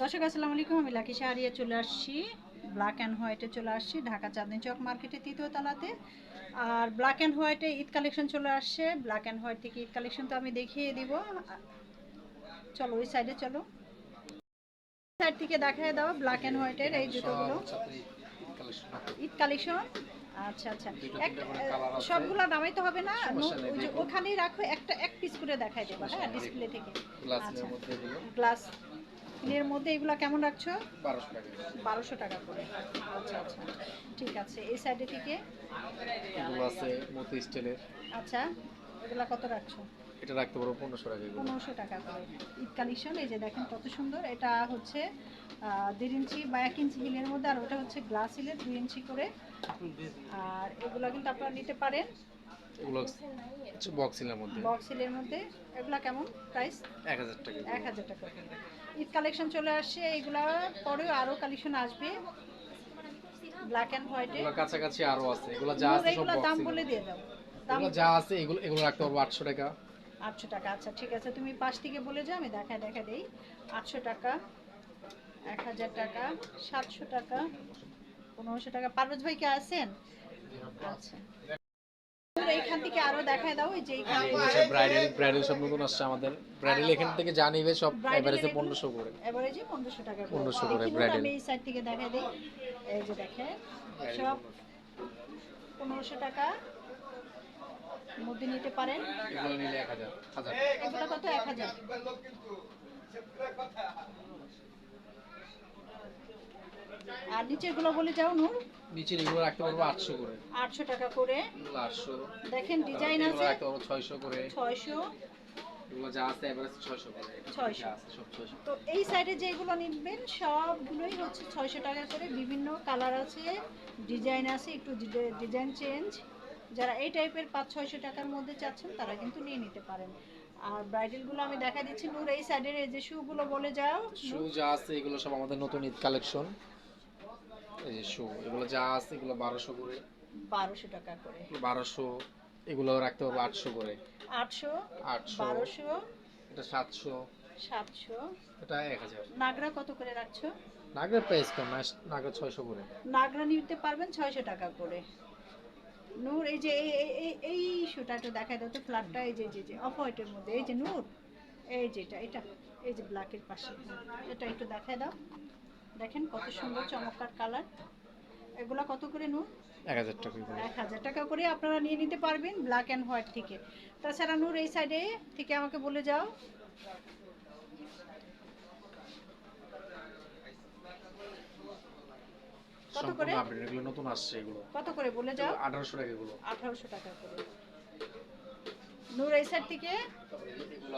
দর্শক আসসালামু আলাইকুম আমি লাকি শাহরিয়া চলে আসছি। ব্ল্যাক অ্যান্ড হোয়াইটে চলে আসছি ঢাকা চাঁদনি চক মার্কেটে তৃতীয় তলাতে। আর ব্ল্যাক অ্যান্ড হোয়াইটে ঈদ কালেকশন চলে আসছে। ব্ল্যাক অ্যান্ড হোয়াইট থেকে ঈদ কালেকশন তো আমি দেখিয়ে দিব। চলো ওই সাইডে চলো। সাইড থেকে দেখায় দাও ব্ল্যাক অ্যান্ড হোয়াইটের এই জুতোগুলো। ঈদ কালেকশন আচ্ছা আচ্ছা। সবগুলো নামাইতে হবে না। ওখানেই রাখো একটা এক পিস করে দেখাই দেবো হ্যাঁ ডিসপ্লে থেকে। গ্লাস এর মধ্যে এগুলো কেমন রাখছো? বারোশো টাকা। করে। আচ্ছা আচ্ছা। ঠিক আছে এই সাইডে থেকে? এগুলো আছে মতি আচ্ছা এগুলা কত রাখছো? এটা রাখতে পারব পনেরোশো টাকা পনেরোশো টাকা করে। ঈদ কালেকশন এই যে দেখেন কত সুন্দর। এটা হচ্ছে দেড় ইঞ্চি বা এক ইঞ্চি হিলের মধ্যে আর ওটা হচ্ছে গ্লাস হিলের দুই ইঞ্চি করে। আর এগুলো কিন্তু আপনারা নিতে পারেন। এগুলো হচ্ছে বক্সিলের মধ্যে। বক্স হিলের মধ্যে। এগুলা কেমন প্রাইস এক হাজার টাকা। এক হাজার টাকা ঈদ কালেকশন চলে আসছে এগুলা পরেও আরও কালেকশন আসবে। ব্ল্যাক এন্ড হোয়াইটে এগুলো কাছাকাছি আরও আছে এগুলো যা আছে সব দাম বলে দিয়ে দাও। দাম যা আছে এগুলো এগুলো রাখতে পারব আটশো টাকা। আটশো টাকা আচ্ছা ঠিক আছে তুমি পাশ থেকে বলে যাও আমি দেখা দেখা দেই। আটশো টাকা এক হাজার টাকা সাতশো টাকা পনেরোশো টাকা। পারভেজ ভাই কি আছেন? আচ্ছা। বন্ধুরা এখান থেকে আরও দেখায় দাও যে ব্রাইডাল আচ্ছা, ব্রাইডাল সব নতুন আসছে আমাদের। ব্রাইডাল এখান থেকে যা নিবে সব এভারেজে 1500 করে। এভারেজে 1500 টাকা 1500 করে ব্রাইডাল আমি এই সাইড থেকে দেখায় দেই। এই যে দেখেন সব 1500 টাকা। মধ্যে নিতে পারেন। এগুলো নিলে 1000 1000 এগুলো কত? 1000 আর নিচেরগুলো বলে যাও নূর। নিচের এগুলো রাখতে পারব আটশো করে। আটশো টাকা করে। এগুলো আটশো। দেখেন ডিজাইন আছে। রাখতে পারব ছয়শো করে। ছয়শো। এগুলো যা আছে এভারেজ ছয়শো করে। ছয়শো। যা আছে সব ছয়শো। তো এই সাইডে যেগুলো নিবেন সবগুলোই হচ্ছে ছয়শো টাকা করে। বিভিন্ন কালার আছে ডিজাইন আছে একটু ডিজাইন চেঞ্জ। যারা এই টাইপের পাঁচ ছয়শো টাকার মধ্যে চাচ্ছেন তারা কিন্তু নিয়ে নিতে পারেন। আর ব্রাইডালগুলো আমি দেখা দিচ্ছি। নূর এই সাইডের এই যে শুগুলো বলে যাও। শু যা আছে এগুলো সব আমাদের নতুন ঈদ কালেকশন এই যে শু এগুলো যা আছে এগুলো বারোশো করে। বারোশো টাকা করে। বারোশো এগুলো রাখতে আটশো করে। আটশো আটশো বারোশো এটা সাতশো সাতশো। এটা এক হাজার। নাগরা কত করে রাখছো? নাগরের প্রাইস কম নাগর ছয়শো করে। নাগরা নিতে পারবেন ছয়শো টাকা করে। নূর এই যে এই এই- ইস্যুটা একটু দেখাই দাও তো ফ্ল্যাটটা এই যে যে যে অফ হোয়াইটের মধ্যে। এই যে নূর এই যেটা এটা এই যে ব্ল্যাকের পাশে। এটা একটু দেখাই দাও। দেখেন কত সুন্দর চমৎকার কালার। এগুলা কত করে নূর? এক হাজার টাকা এক হাজার টাকা করে আপনারা নিয়ে নিতে পারবেন ব্ল্যাক অ্যান্ড হোয়াইট থেকে। তাছাড়া নূর এই সাইডে থেকে আমাকে বলে যাও। কত করে? এগুলো নতুন আসছে এগুলো। কত করে বলে যাও? আঠারোশো টাকা এগুলো। আঠারোশো টাকা করে। নূর এই সাইড থেকে? এগুলো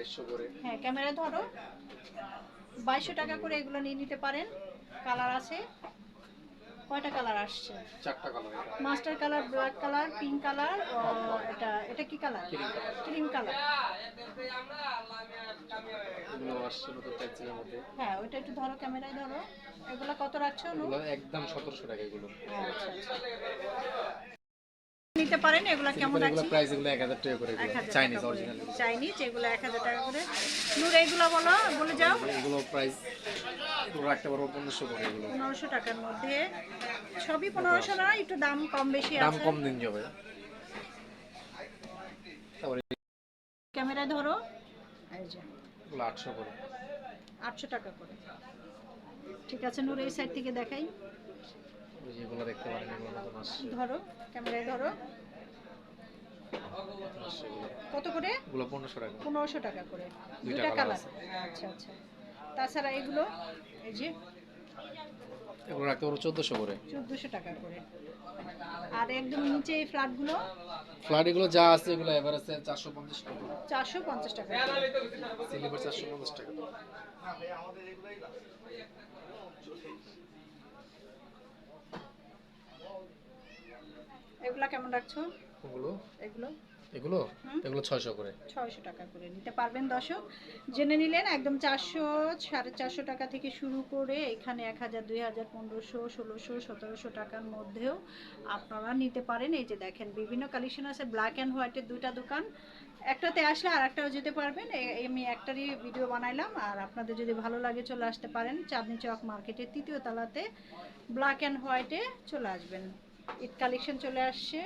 আছে করে। হ্যাঁ ক্যামেরা ধরো। বাইশশো টাকা করে এগুলো নিয়ে নিতে পারেন। কালার আছে। কয়টা কালার আসছে? চারটা colour. Master colour black colour pink colour এটা এটা কি কালার? Cream colour. হ্যাঁ ওইটা একটু ধরো ক্যামেরায় ধরো। এগুলো কত রাখছো একদম সতেরোশো টাকা এগুলো। আচ্ছা আচ্ছা। নিতে পারেন এগুলো কেমন এগুলো রাখছি প্রাইস এগুলো এক হাজার টাকা করে চাইনিজ অরিজিনাল চাইনিজ এগুলো এক হাজার টাকা করে। নূর এগুলো বলো বলে যাও। এগুলো প্রাইস রাখতে পারব পনেরোশো করে এগুলো। পনেরোশো টাকার মধ্যে। সবই পনেরোশো না একটু দাম কম বেশি আছে। দাম কম দিন যাবে। ক্যামেরায় ধরো। এই যে। এগুলো আটশো করে। আটশো টাকা করে। ঠিক আছে নূর এই সাইড থেকে দেখাই। ওই যে এগুলো দেখতে পারেন এগুলো নতুন আসছে ধরো ক্যামেরায় ধরো। কত করে? এগুলো পনেরোশো টাকা। পনেরোশো টাকা করে। দুইটা কালার। আচ্ছা আচ্ছা। তাছাড়া এগুলো এই যে এগুলো রাখতে পারব চোদ্দোশো করে। চোদ্দোশো টাকা করে। আর একদম নিচে এই ফ্ল্যাটগুলো? ফ্লাড এগুলো যা আছে এগুলো এবার আছে চারশো পঞ্চাশ টাকা চারশো পঞ্চাশ টাকা করে। সিলিভার চারশো পঞ্চাশ টাকা। এগুলা কেমন রাখছো? ওগুলো এগুলো? এগুলো? এগুলো ছয়শো করে। ছয়শো টাকা করে নিতে পারবেন দর্শক। জেনে নিলেন একদম চারশো সাড়ে চারশো টাকা থেকে শুরু করে এখানে এক হাজার দুই হাজার পনেরোশো ষোলোশো সতেরোশো টাকার মধ্যেও আপনারা নিতে পারেন। এই যে দেখেন বিভিন্ন কালেকশন আছে ব্ল্যাক অ্যান্ড হোয়াইটের দুইটা দোকান। একটাতে আসলে আর একটাও যেতে পারবেন। আমি একটারই ভিডিও বানাইলাম। আর আপনাদের যদি ভালো লাগে চলে আসতে পারেন। চাঁদনি চক মার্কেটের তৃতীয় তলাতে ব্ল্যাক অ্যান্ড হোয়াইটে চলে আসবেন। ঈদ কালেকশন চলে আসছে।